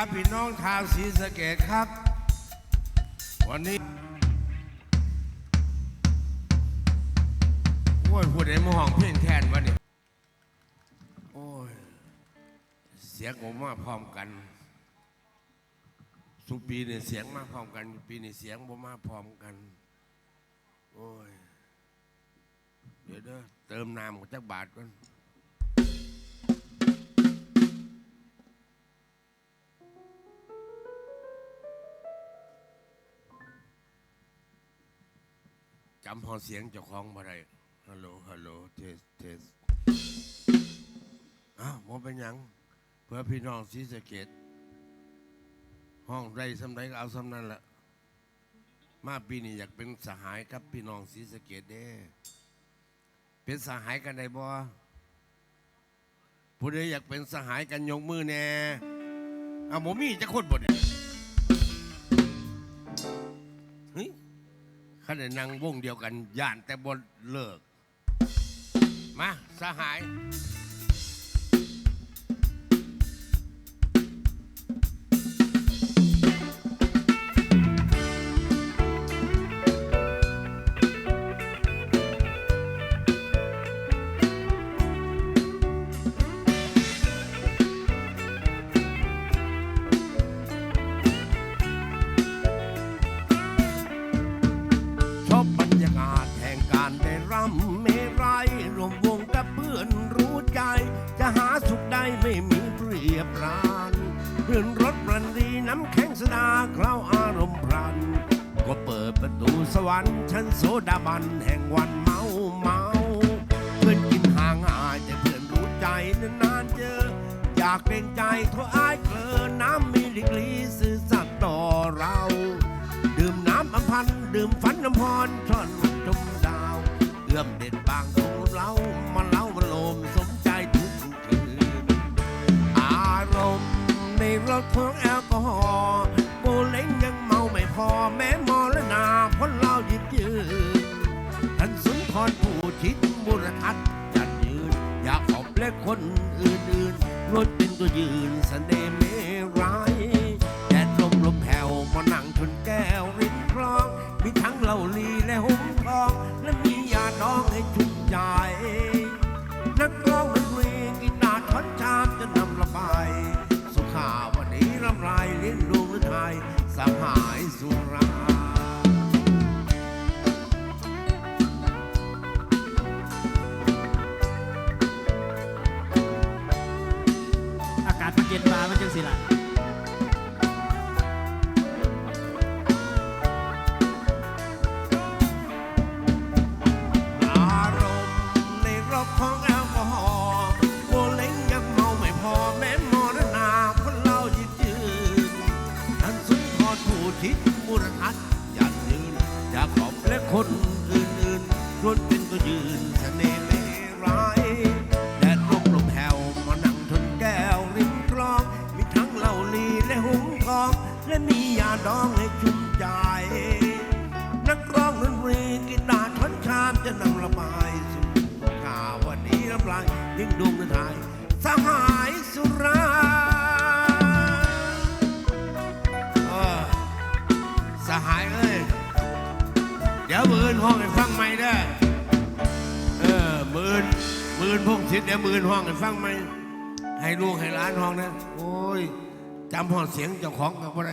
ครับ พี่น้องชาวศรีสะเกดครับ วันนี้โอ้ยพูดไอ้มห้องเพ่นแทนวะเนี่ยโอ้ย เสียงผมมาพร้อมกันสุปีเนี่ยเสียงมาพร้อมกัน ปีนี้เสียงผมมาพร้อมกัน โอ้ย เดี๋ยวเด้อเติมน้ำกับจักบาทก่อน จำพอเสียงเจ้าของบ่ได้ฮัลโหลฮัลโหลเทสเทสอ้าวบ่เป็นหยัง เพื่อพี่น้องศรีสะเกดห้องได้สำใดก็เอาสำนั้นแหละมาปีนี้อยากเป็นสหายกับพี่น้องศรีสะเกดเด้ เป็นสหายกันได้บ่ผู้ใดอยากเป็นสหายกันยกมือแน่เอาบ่มีจะคนบ่เนี่ยเฮ้ย ขณะนั่งวงเดียวกันย่านแต่บนเลิก มาสหาย ดื่มฝันน้ำพรช่อนจมดาวเอื้อมเด็ดบางของเรามาเล่ามาโลมสมใจทุกคืน อารมณ์ในรถของแอลกอฮอล์โบเล้งยังเมาไม่พอแม้มอละนาเพราะเราหยิบยืนท่านสุนทรผู้ชิดบุรทัศน์จัดยืน อยากขอบเล็กคนอื่นๆรถเป็นตัวยืนสเสน่ห์ไม่ร้ายแดดลมลมแผ่วมานั่งชน มีทั้งเหล้าลีและหุ้มทอง และมียาดองให้ชุ่มใจ นักร้องดนตรีกีตาร์ช้อนชามจะนำระบาย สุขาวันนี้รำไรเลี้ยงดวงหรือไทยสหายสุราอากาศมันเย็นมามันจังสิล่ะ ห้องให้ฟังใหม่เด้อเออมือนมือนพงศิษย์เดี๋ยวมือนห้องให้ฟังใหม่ให้ลูกให้ร้านห้องนะโอ้ยจำห้องเสียงเจ้าของกับอะไร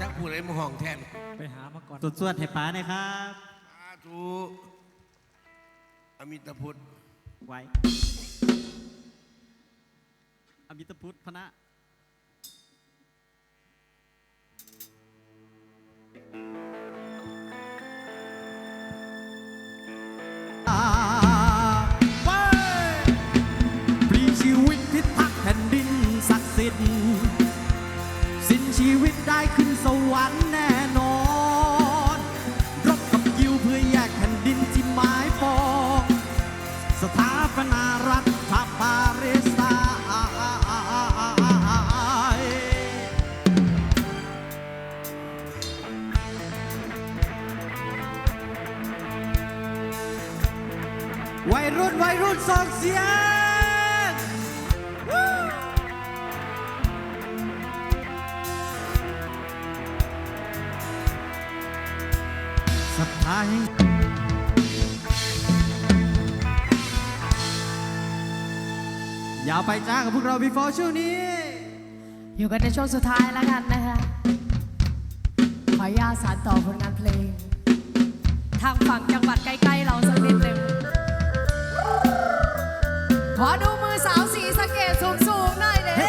จักพูดอะไรมาห้องแทนไปหามาก่อนสวดๆให้ป๋าหน่อยครับสาธุอมิตพุทธไว้อมิตพุทธพนะ ปัยรุ่นสองเสียงสัปดาห์ อย่าไปจ้ากับพวกเรา before ช่วงนี้ อยู่กันในช่วงสุดท้ายแล้วกันนะคะ ขออนุญาตสานต่อผลงานเพลง ทางฝั่งจังหวัดใกล้ ๆ เราสั ขอดูมือสาวสีสะเกดสูงๆหน่อยเลย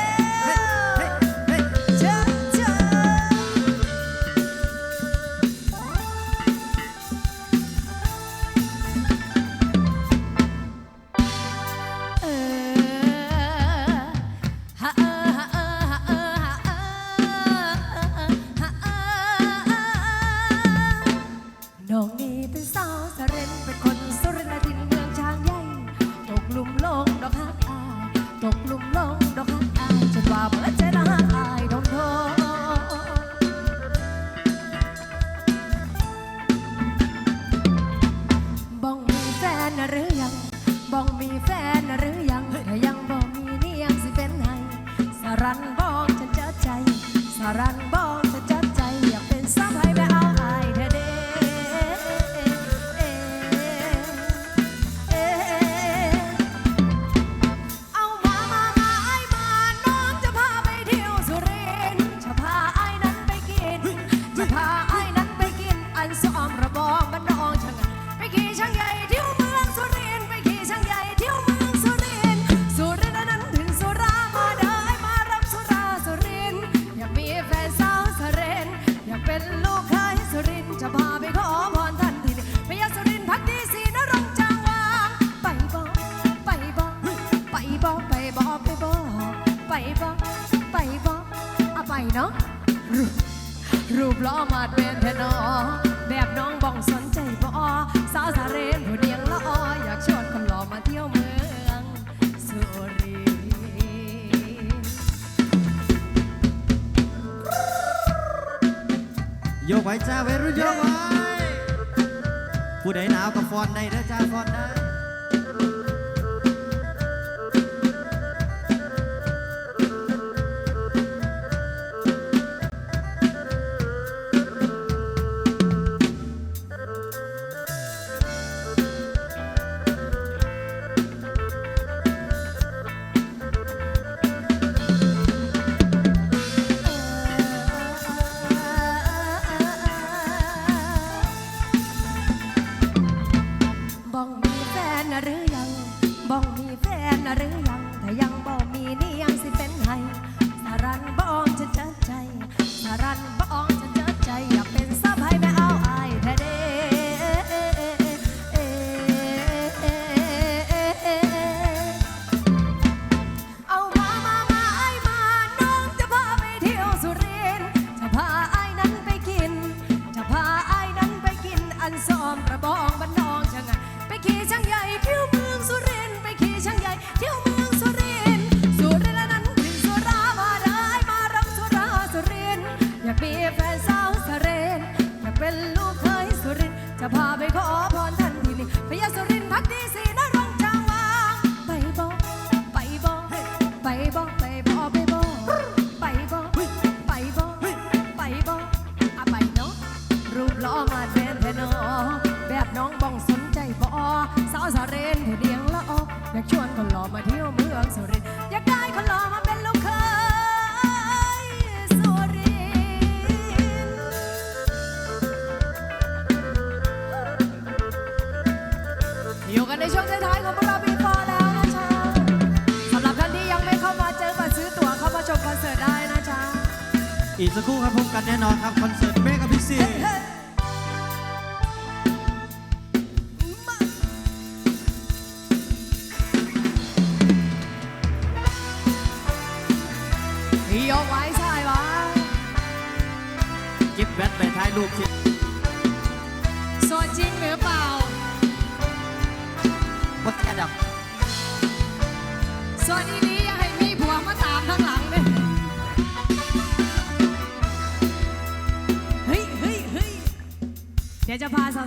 ผู้ใดหนาวก็ฟอนได้เด้อจ้าฟอนได้ อยู่กันในช่วงท้ายๆของพวกเราบีฟอร์แล้วนะจ๊ะสำหรับท่านที่ยังไม่เข้ามาเจอมาซื้อตั๋วเข้ามาชมคอนเสิร์ตได้นะจ๊ะอีกสักครู่ครับพบกันแน่นอนครับคอนเสิร์ตเมกะพิเศษยกไว้ใช่ไหมกิ๊บแบทไปท้ายลูกที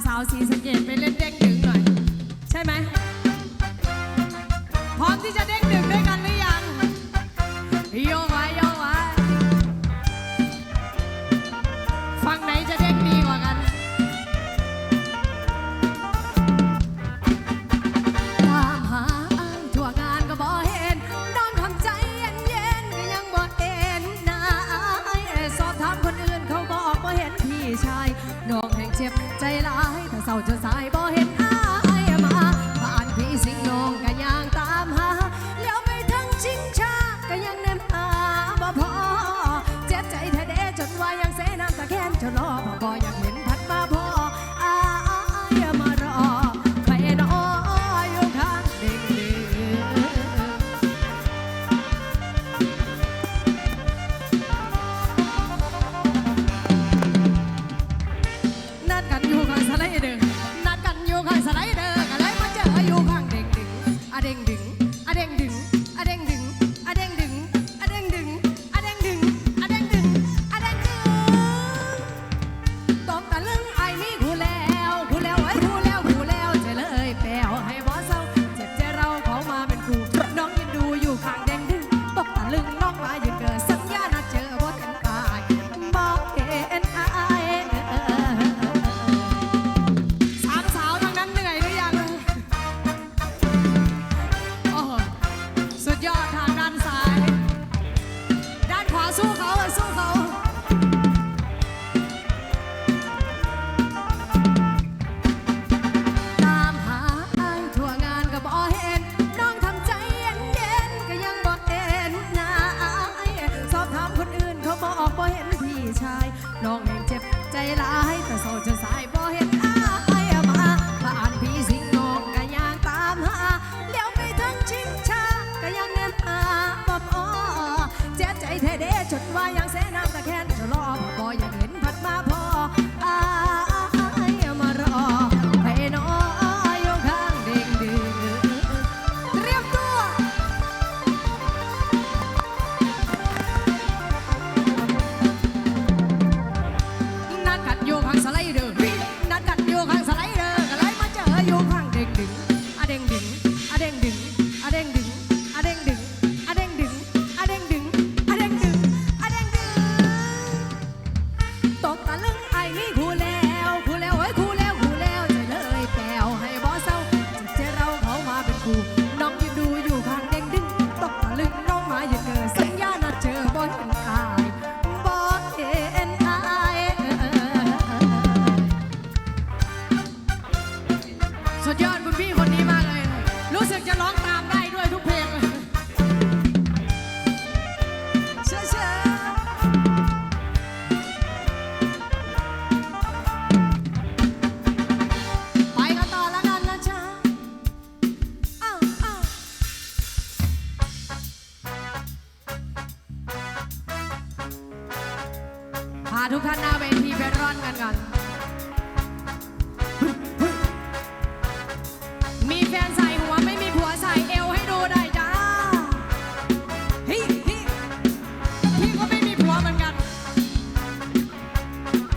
house is a different. ชาย น้องเองเจ็บใจร้ายแต่โสดจนสายบ่เฮ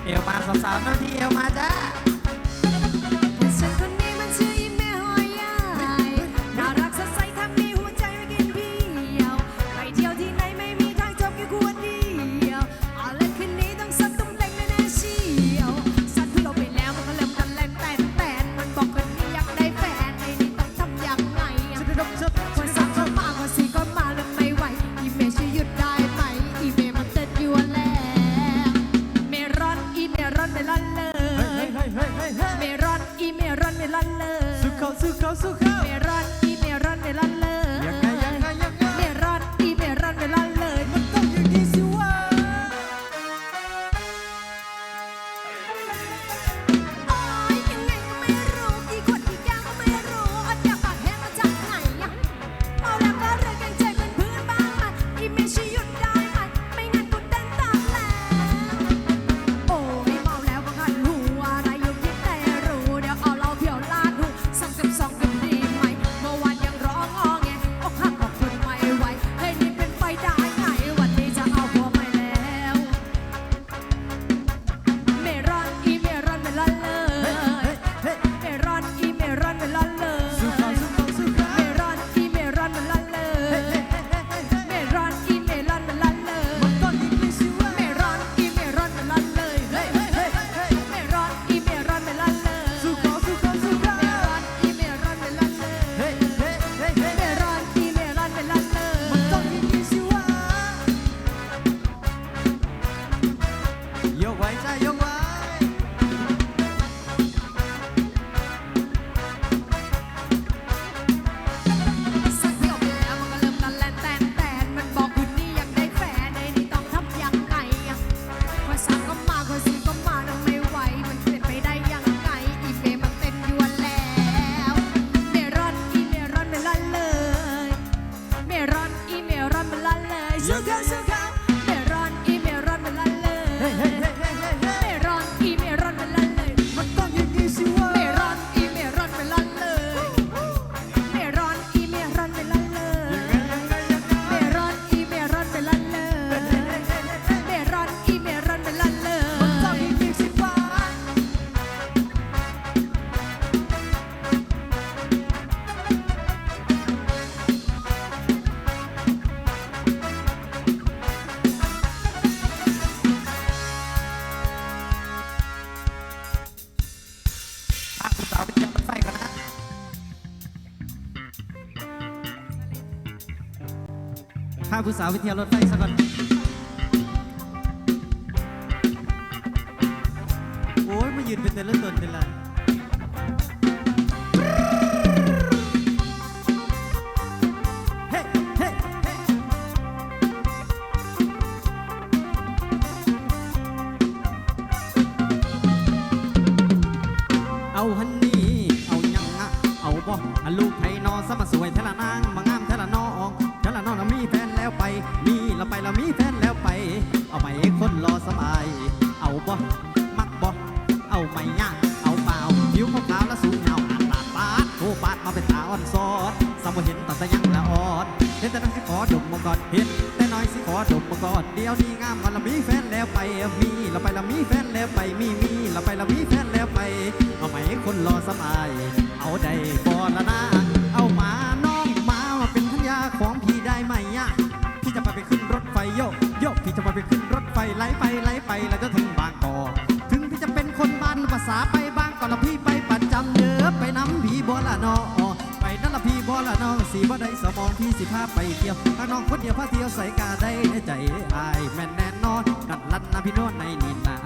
Eu passo a salva e eu mato. สาวิทยารถไฟซก่อ ย่างเอาเปล่าผิวขาวและสูงเงาอาปาปาดโทปาดมาเป็นตาอ่อนซอนสมเห็นตั้แต่ยังละอ่อนเห็นแต่น้อยสิขอดมมาก่อนเห็นแต่น้อยสิขอดมมาก่อนเดียวดีงามมันละมีแฟนแล้วไปมีเราไปละมีแฟนแล้วไปมีมีเราไปละมีแฟนแล้วไป เอาไหมคนรอสบาย เอาใด้บอละนะเอามาน้องมาเป็นทัญญาของพี่ได้ไหมยะพี่จะไปไปขึ้นรถไฟโยกโยกพี่จะไปไปขึ้นรถไฟไล่ไปไล่ไปแล้วจะ บ่ได้สมองพี่สิพาไปเที่ยวถ้าน้องคนเดียวพาเที่ยวใส่กาได้ในใจอายแม่นแน่นอนนั่นลันนะพี่โนวลในนี่นา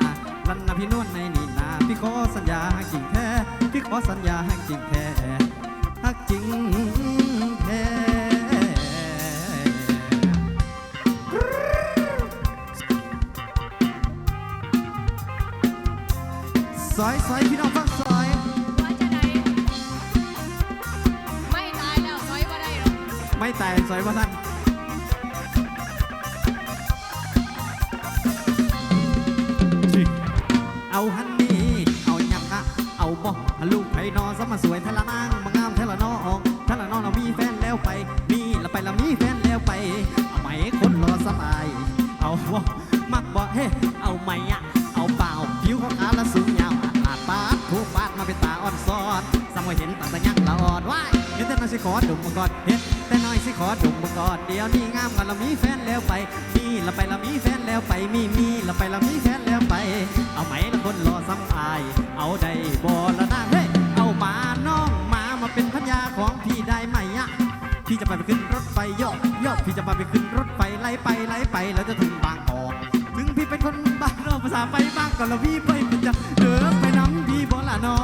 ลันนะพี่โนวลในนี่นาพี่ขอสัญญาให้จริงแท้พี่ขอสัญญาให้จริงแท้ฮักจริงแท้ซอยซอยพี่น้องฟัง ไม่แต่ซอยว่าท่านเอาฮันนี่ เอาหยังอะเอาบ่ลูกไผนอสมาสวยเทละนางมางามเทละน้องเทละนอเรามีแฟนแล้วไป มีล้วไปเรามีแฟนแล้วไป เอาไหมคนรอสบาย เอาบ่มักบ่เฮ้เอาไหมอะเอาเปล่าผิวของขาละสูงยาวอาดปาดถูกปาดมาเป็นตาอ่อนซอนสมวยเห็นตั้งแต่ยังละอ่อนว้ายเห็นแต่น้อยสิขอดมมาก่อนเห็น ขอดมมาก่อนเดี๋ยวนี้งามกันเรามีแฟนแล้วไปมีแล้วไปเรามีแฟนแล้วไปมีมีแล้วไปเรามีแฟนแล้วไป เอาไหมละคนรอซ้ำอาย เอาได้บ่ละนางเฮ้ยเอามาน้องมามาเป็นพัญญาของพี่ได้ไหมอะพี่จะไปไปขึ้นรถไฟโยกโยกพี่จะไปไปขึ้นรถไฟไล่ไปไล่ไปแล้วจะถึงบางกอกถึงพี่เป็นคนบ้านนอกภาษาไปบางกอกแล้วพี่ไปเป็นจะเดินไปน้ำพี่บอละนอ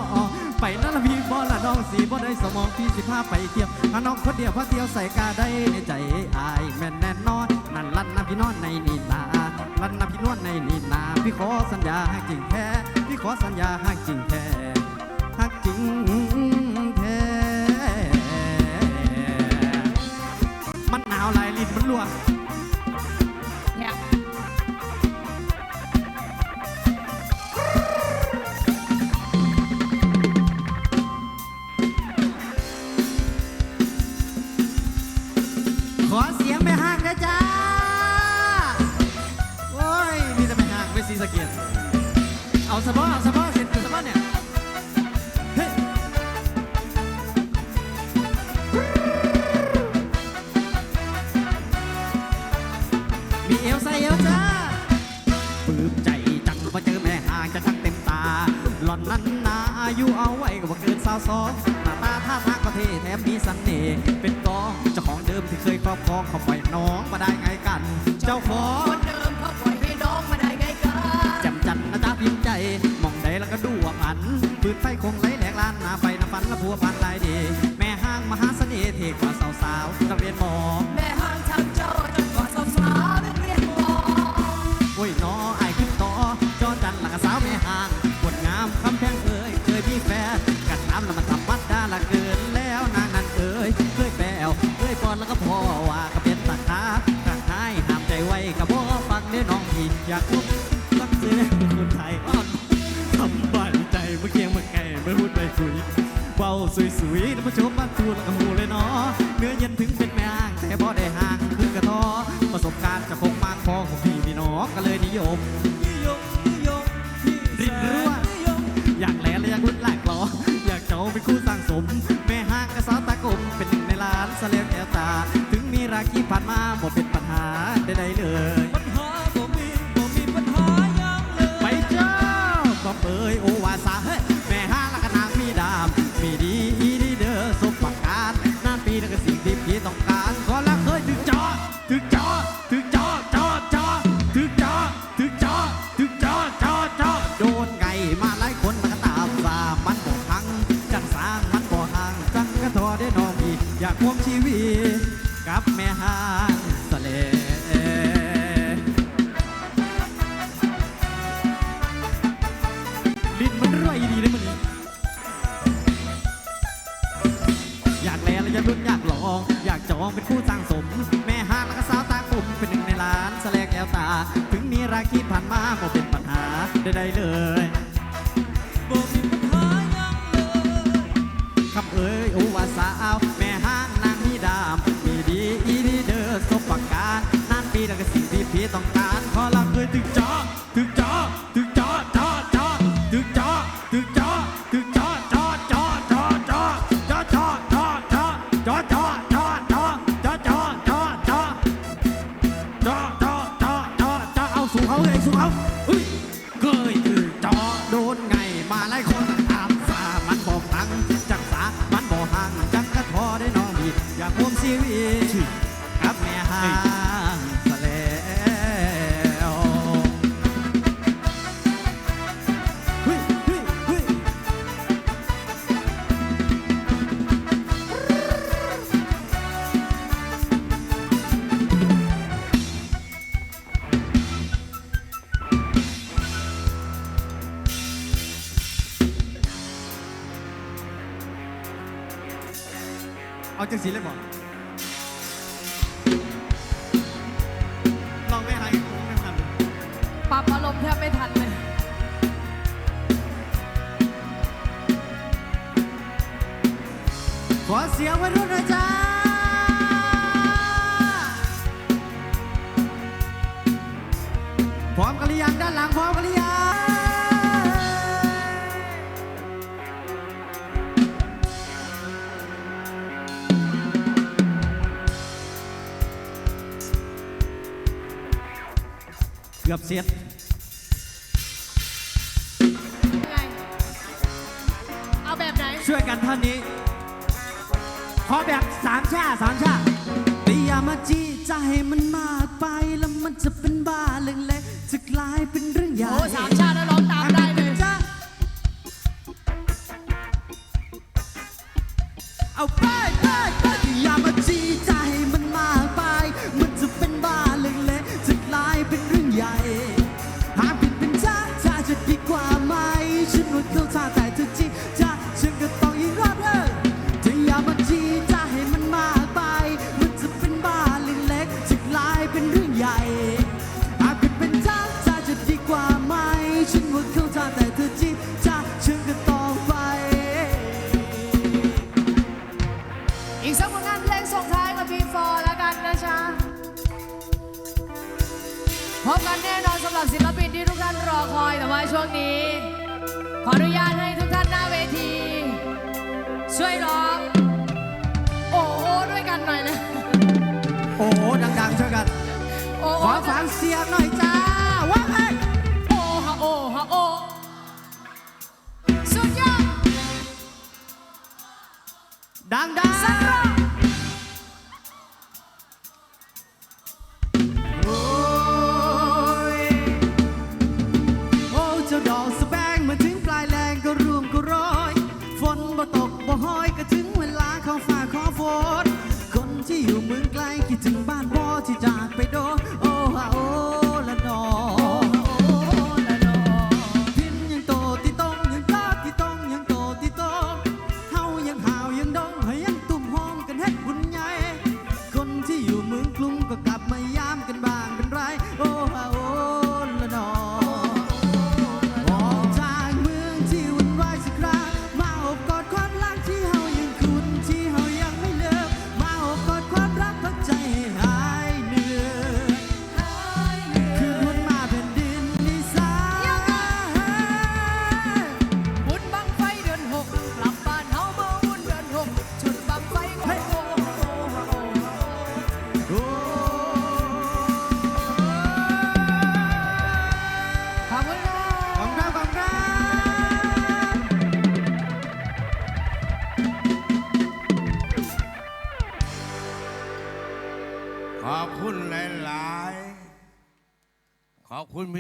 ไปนั่นละพี่ บอละน้องสีบ่ได้สมองพี่สิพาไปเที่ยวถ้าน้องคนเดียวพาเที่ยวใส่กาได้ในใจอายแม่นแน่นอนนั่นลั่นนะพี่นอนในนี่นาลั่นนะพี่นวลในนี่นาพี่ขอสัญญาให้จริงแท้พี่ขอสัญญาให้จริงแท้ฮักจริงแท้มันหนาวลายลิ้นมันลวก เอาสะบ้าส อยากพบสักเสียคนไทยอ่อนทำบ้านใจเมื่อเกียงเมื่อไก่เมื่อพูดไปคุยเบาสวยๆแล้วมาชมบ้านทูนกับหูเลยเนาะเนื้อเย็นถึงเป็นแม่ห่างแต่พอได้ห่างคือกระท้อประสบการณ์จะคงมากพอของพี่มีน้องก็เลยนิยมนิยมนิยมรินรั่วอยากแหลและอยากรุ่นหลากหลออยากเจ้าเป็นคู่สร้างสม แม่ห้างกระสาวตากลมเป็นหนึ่งในล้านเสลียวแก้วตา ถึงมีราคีผ่านมาหมดเป็น เสียงไว้รุ่นหน่อยจ้า พร้อมกันหรือยังด้านหลังพร้อมกันหรือยังเกือบเสร็จไงเอาแบบไหน ช่วยกันเท่านี้ข อแบบสามชาสามชาแต่อย่ามาจี้ใจมันมากไปแล้วมันจะเป็นบ้าเรื่องเล็กจะกลายเป็นเรื่องใหญ่ โอ้สามชาติแล้วร้อ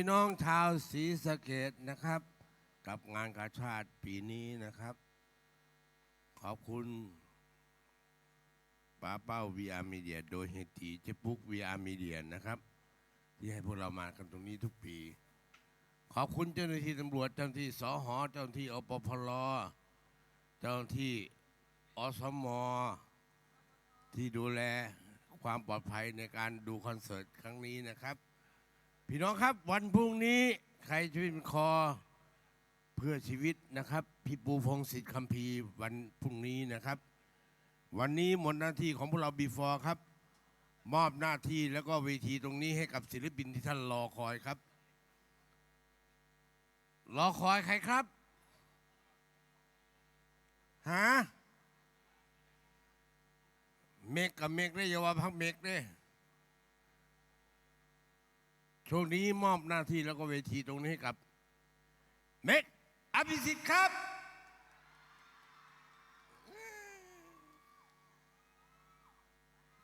พี่น้องชาวศรีสะเกดนะครับ กับงานกาชาติปีนี้นะครับ ขอบคุณป้าเป้า VR Media โดยเฮตีเจปุ๊ก VR Media นะครับ ที่ให้พวกเรามากันตรงนี้ทุกปี ขอบคุณเจ้าหน้าที่ตำรวจเจ้าหน้าที่สหเจ้าหน้าที่อปพลเจ้าหน้าที่อสมที่ดูแลความปลอดภัยในการดูคอนเสิร์ตครั้งนี้นะครับ พี่น้องครับวันพรุ่งนี้ใครช่วยเป็นคอเพื่อชีวิตนะครับพี่ปูพงศิษฐ์คัมภีวันพรุ่งนี้นะครับ วันนี้หมดหน้าที่ของพวกเราบีฟอร์ครับ มอบหน้าที่แล้วก็เวทีตรงนี้ให้กับศิลปินที่ท่านรอคอยครับ รอคอยใครครับฮะเมกกับเมกได้ยาวพักเมกได้ ช่วงนี้มอบหน้าที่แล้วก็เวทีตรงนี้ให้กับเมกอภิสิทธิ์ครับ